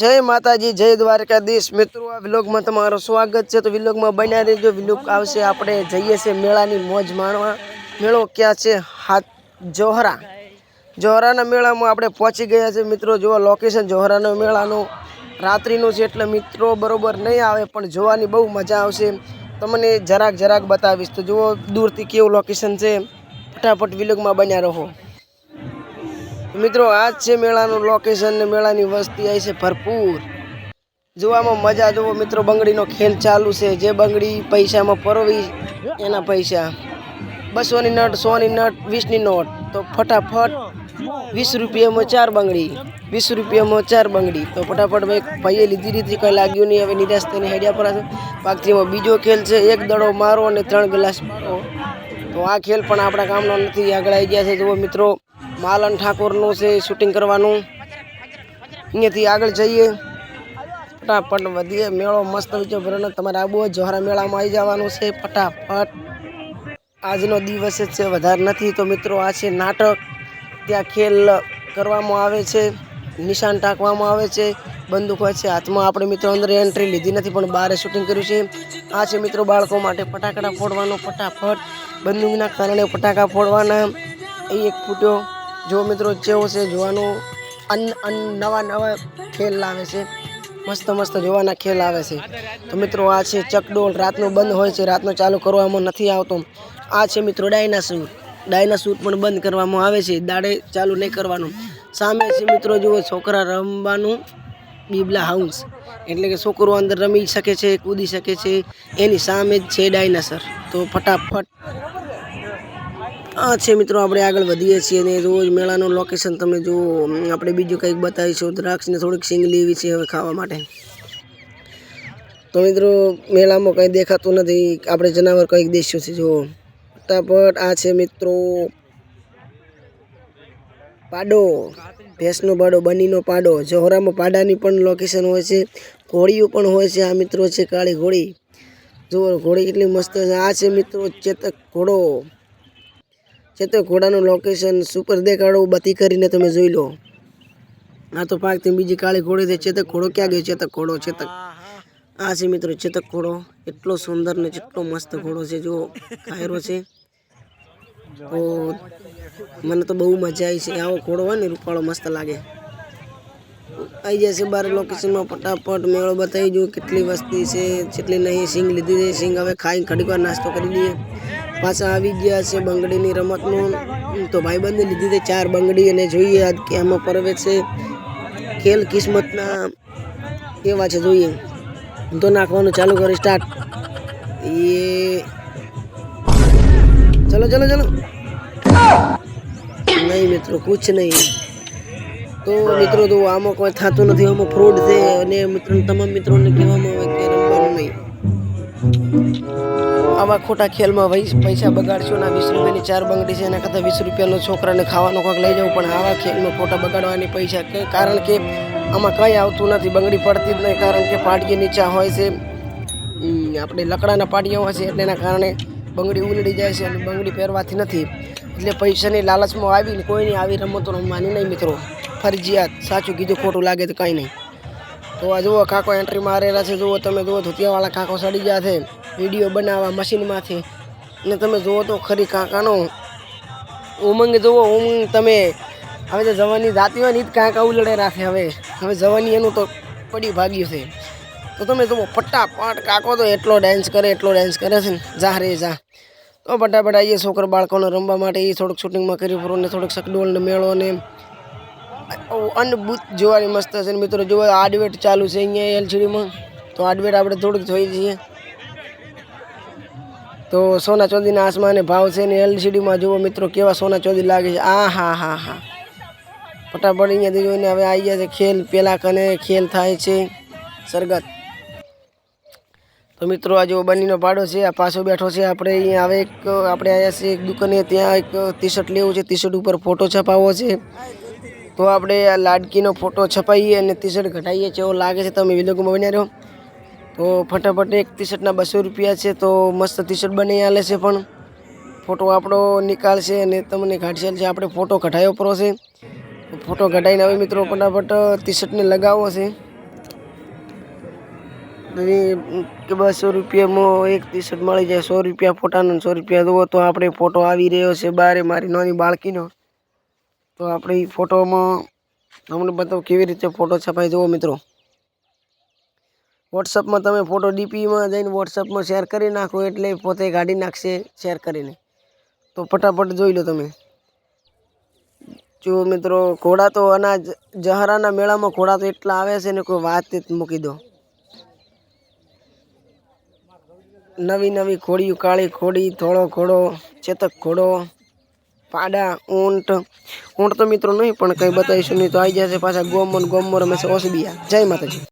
જય માતાજી, જય દ્વારકાધીશ. મિત્રો, આ વિલોગમાં તમારું સ્વાગત છે. તો વિલોગમાં બન્યા રહેજો. વિલોગ આવશે, આપણે જઈએ છીએ મેળાની મોજ માણવા. મેળો ક્યાં છે? હાથ જોહરા. જોહરાના મેળામાં આપણે પહોંચી ગયા છે મિત્રો, જુઓ લોકેશન જોહરાના મેળાનું રાત્રિનું છે એટલે મિત્રો બરોબર નહીં આવે, પણ જોવાની બહુ મજા આવશે. તમને જરાક જરાક બતાવીશ. તો જુઓ, દૂરથી કેવું લોકેશન છે. ફટાફટ વિલોગમાં બન્યા રહો. મિત્રો આ જ છે મેળાનું લોકેશન ને મેળાની વસ્તી આવી છે ભરપૂર. જોવામાં મજા જુઓ મિત્રો, બંગડીનો ખેલ ચાલુ છે. જે બંગડી પૈસામાં પરોવી એના પૈસા. બસોની નટ, સોની નટ, વીસની નોટ. તો ફટાફટ વીસ રૂપિયામાં ચાર બંગડી. વીસ રૂપિયામાં ચાર બંગડી. તો ફટાફટ ભાઈ, ભાઈએ લીધી રીતે કંઈ લાગ્યું નહીં. હવે નિરાશ થઈને હેડ્યા પર છે. પાકથીમાં બીજો ખેલ છે. એક દડો મારો અને ત્રણ ગ્લાસ મારો. તો આ ખેલ પણ આપણા કામનો નથી. આગળ આવી ગયા છે. જુઓ મિત્રો માલન ઠાકોરનું છે શૂટિંગ કરવાનું. અહીંયાથી આગળ જઈએ. ફટાફટ વધીએ. મેળો મસ્ત બીજો ભરેલો. તમારે આબુ જોહરા મેળામાં આવી જવાનું છે. ફટાફટ. આજનો દિવસ જ છે. વધારે નથી. તો મિત્રો, આ છે નાટક. ત્યાં ખેલ કરવામાં આવે છે. નિશાન ટાંકવામાં આવે છે. બંદૂક હોય છે. હાથમાં આપણે મિત્રો અંદર એન્ટ્રી લીધી નથી, પણ બહાર શૂટિંગ કર્યું છે. આ છે મિત્રો બાળકો માટે ફટાકડા ફોડવાનો. ફટાફટ. બંદૂકના કારણે ફટાકા ફોડવાના. એ એક ફૂટ્યો. જો મિત્રો જેવો છે જોવાનું, અન અન, નવા નવા ખેલ લાવે છે. મસ્ત મસ્ત જોવાના ખેલ આવે છે. તો મિત્રો આ છે ચકડોળ રાતનું બંધ હોય છે. રાતનો ચાલુ કરવામાં નથી આવતો. આ છે મિત્રો ડાયનાસૂર. ડાયનાસૂર પણ બંધ કરવામાં આવે છે. દાડે ચાલુ નહીં કરવાનું. સામે છે મિત્રો જુઓ છોકરા રમવાનું. બીબલા હાઉસ. એટલે કે છોકરો અંદર રમી શકે છે, કૂદી શકે છે. એની સામે જ છે ડાયનાસર. તો ફટાફટ આ છે મિત્રો, આપણે આગળ વધીએ છીએ અને રોજ મેળાનું લોકેશન તમે જુઓ. આપણે બીજું કંઈક બતાવીશું. દ્રાક્ષને થોડીક સિંગલી લેવી છે હવે ખાવા માટે. તો મિત્રો, મેળામાં કંઈ દેખાતું નથી. આપણે જનાવર કંઈક દેશું છે, જુઓ. ફટાફટ આ છે મિત્રો, પાડો. ભેંસનો પાડો, બનીનો પાડો. જોહરામાં પાડાની પણ લોકેશન હોય છે. ઘોડીઓ પણ હોય છે, આ મિત્રો છે કાળી ઘોડી. જુઓ, ઘોડી કેટલી મસ્ત છે. આ છે મિત્રો ચેતક ઘોડો. ચેતક ઘોડાનું લોકેશન સુપર દેખાડો બતી કરીને તમે જોઈ લો. આ તો પાકથી બીજી કાળી ઘોડી છે ચેતક ઘોડો ક્યાં ગયો ચેતક ઘોડો, ચેતક. આ છે મિત્રો ચેતક ઘોડો. એટલો સુંદર ને જેટલો મસ્ત ઘોડો છે જો કાયરો છે. તો મને તો બહુ મજા આવી છે. આવો ઘોડો હોય ને, રૂપાળો મસ્ત લાગે. આવી જશે છે બાર લોકેશનમાં ફટાફટ. મેળો બતાવી જો કેટલી વસ્તી છે, જેટલી નહીં, સિંગ લીધી છે સિંગ. હવે ખાઈ ઘડીક નાસ્તો કરી લઈએ. પાછા આવી ગયા છે બંગડીની રમતનું. તો ભાઈબંધે લીધી છે ચાર બંગડી અને જોઈએ આજ કે આમાં પરવે છે. ખેલ કિસ્મતના કેવા છે જોઈએ. તો નાખવાનું ચાલુ કરી સ્ટાર્ટ એ ચલો ચલો ચલો. નહીં મિત્રો, કુછ નહીં. તો મિત્રો, તો આમાં કોઈ થતું નથી, આમાં ફ્રોડ છે અને મિત્રો તમામ મિત્રોને કહેવામાં આવે કે રમવાનું નહીં. આવા ખોટા ખેલમાં પૈસા બગાડશો ના વીસ રૂપિયાની ચાર બંગડી છે, એના કરતાં વીસ રૂપિયાનો છોકરાને ખાવાનો કોઈક લઈ જવું પણ આવા ખેલમાં ખોટા બગાડવાની પૈસા કારણ કે આમાં કંઈ આવતું નથી, બંગડી પડતી જ નહીં, કારણ કે પાટીએ નીચા હોય છે. આપણે લકડાના પાટિયા હોય છે, એટલે એના કારણે બંગડી ઉલડી જાય છે અને બંગડી પહેરવાથી નથી. એટલે પૈસાની લાલચમાં આવીને કોઈની આવી રમતો રમવાની નહીં મિત્રો. ફરજિયાત, સાચું કીધું, ખોટું લાગે તો કાંઈ નહીં. તો આ જુઓ કાકો એન્ટ્રી મારેલા છે, જુઓ, તમે જુઓ, ધોતિયાવાળા કાકો સડી ગયા છે. વીડિયો બનાવવા મશીનમાંથી. ને તમે જુઓ તો ખરી કાંકાનો ઉમંગ જુઓ, ઉમંગ તમે હવે તો જવાની જાતી હોય ને એ જ કાંકા ઉલડે રાખે હવે. હવે જવાની એનું તો પડી ભાગ્યું છે. તો તમે જુઓ, ફટાફટ કાકો તો એટલો ડાન્સ કરે, એટલો ડાન્સ કરે છે ને. જા રે, જા. તો ફટાફટ આવીએ છોકરા બાળકોને રમવા માટે એ થોડુંક શૂટિંગમાં કરી ફરો ને થોડુંક શકડોળ ને મેળો ને. અનભૂત જોવાની મસ્ત છે મિત્રો, જુઓ આડવેટ ચાલુ છે અહીંયા એલસીડીમાં તો આડવેટ આપણે થોડુંક જોઈ જઈએ. તો સોના ચોદીના આસમાને ભાવ છે ને એલસીડીમાં જુઓ મિત્રો કેવા સોના ચોદી લાગે છે. આ હા હા હા. ફટાફટ અહીંયાથી જોઈને હવે આવી ગયા છે ખેલ. પેલા કને ખેલ થાય છે સરગત. તો મિત્રો આ જો બનીનો પાડો છે, આ પાછો બેઠો છે આપણે. અહીંયા હવે એક, આપણે આવ્યા છીએ એક દુકાને, ત્યાં એક ટી શર્ટ લેવું છે ટી શર્ટ ઉપર ફોટો છપાવવો છે. તો આપણે આ લાડકીનો ફોટો છપાવીએ અને ટી શર્ટ ઘટાડીએ એવો લાગે છે. તમે વિલોગમાં બન્યા રહ્યો તો ફટાફટ એક ટી શર્ટના બસો રૂપિયા છે તો મસ્ત ટી શર્ટ બની આલે છે પણ. ફોટો આપણો નીકાળશે અને તમને ઘાટશેલ છે આપણે ફોટો કઢાયો પરો છે. ફોટો કઢાઈને હવે મિત્રો ફટાફટ ટી શર્ટને લગાવો છે. કે બસો રૂપિયામાં એક ટી શર્ટ મળી જાય, સો રૂપિયા ફોટાનો સો રૂપિયા દો તો આપણે ફોટો આવી રહ્યો છે બારે મારી નાની બાળકીનો. તો આપણે ફોટોમાં તમને બતાવો કેવી રીતે ફોટો છપાઈ જુઓ મિત્રો. વોટ્સઅપમાં તમે ફોટો ડીપીમાં જઈને વોટ્સઅપમાં શેર કરી નાખો એટલે પોતે કાઢી નાખશે શેર કરીને. તો ફટાફટ જોઈ લો તમે. જો મિત્રો, ઘોડા તો અનાજ, જહરાના મેળામાં ઘોડા તો એટલા આવે છે ને કોઈ વાત મૂકી દો. નવી નવી ઘોડીઓ કાળી ઘોડી ધોળો ઘોડો, ચેતક ઘોડો, પાડા, ઊંટ. ઊંટ તો મિત્રો નહીં, પણ કંઈ બતાવીશું નહીં તો આવી જશે પાછા ગોમર ગોમર અમે ઓસબિયા. જય માતાજી.